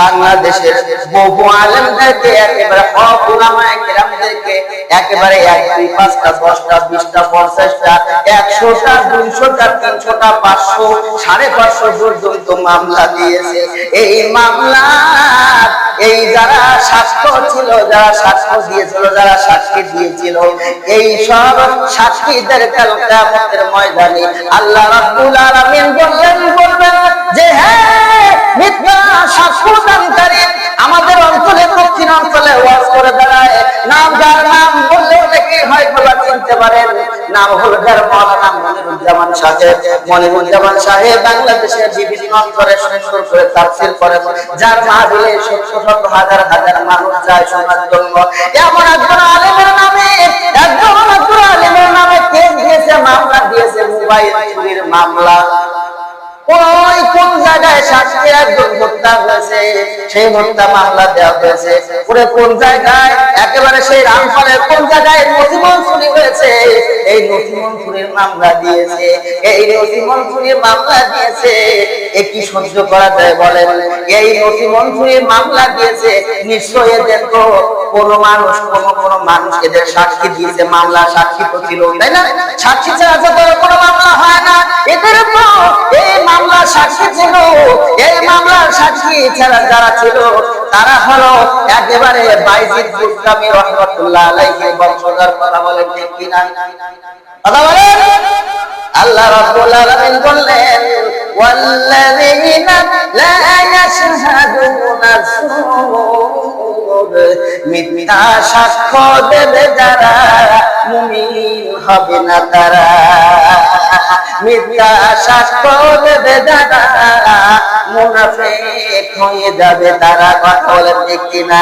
বাংলাদেশের একেবারে বহু একেবারে উলামায়ে কেরামদেরকে একেবারে এক, দুই, পাঁচটা, দশটা, বিশটা, পঞ্চাশটা, একশোটা, দুইশোটা, তিনশোটা, পাঁচশো, সাড়ে পাঁচশো পর্যন্ত মামলা দিয়েছে। এই মামলা এই যারা সাক্ষ্য ছিল, যারা সাক্ষ্য দিয়েছিল, যারা সাক্ষী দিয়েছিল, এই সব সাক্ষীদের কাল ময়দানে আল্লাহ রাব্বুল আলামিন বললেন, বলবেন যে হ্যাঁ মিথ্যা সাক্ষ্য দানকারী আমাদের অঞ্চলে, দক্ষিণ অঞ্চলে ওয়াজ করে দাঁড়ায় নাম চিনতে পারেন নাম হলো যার মৌলানা মনিরুজ্জামান সাহেব। মনিরুজ্জামান সাহেব বাংলাদেশের বিভিন্ন অঞ্চলে সুন্দর করে তাফসীর করেন। যার মাহফিলে শত শত হাজার হাজার মানুষ যায় শোনার জন্য এমন একজন আলেমের নামে, একজন আলেমের নামে কেস দিয়েছে মামলা, দিয়েছে মোবাইল চুরির মামলা। সাক্ষী কি সহ্য করা যায় এই মামলা দিয়েছে নিশ্চয় এদের তো কোনো মানুষ, কোন কোন মানুষ এদের সাক্ষী দিয়েছে। মামলা সাক্ষী তো ছিল, তাই না? সাক্ষী ছাড়া সাক্ষী ছিল এই মামলার সাক্ষী ছাড়া যারা ছিল, তারা হলো একেবারে বাইজিদ রহমতুল্লাহ আলাইহি বংশধর, কথা ঠিক কিনা? কথা বলেন? আল্লাহ রাব্বুল আলামিন বললেন মিথ্যা সাক্ষ্য দেবে যারা হবে না তারা। মিথ্যা সাক্ষ্য দেবে দাদা। মুনাফিক হয়ে যাবে তারা। কথা বলেন কিনা?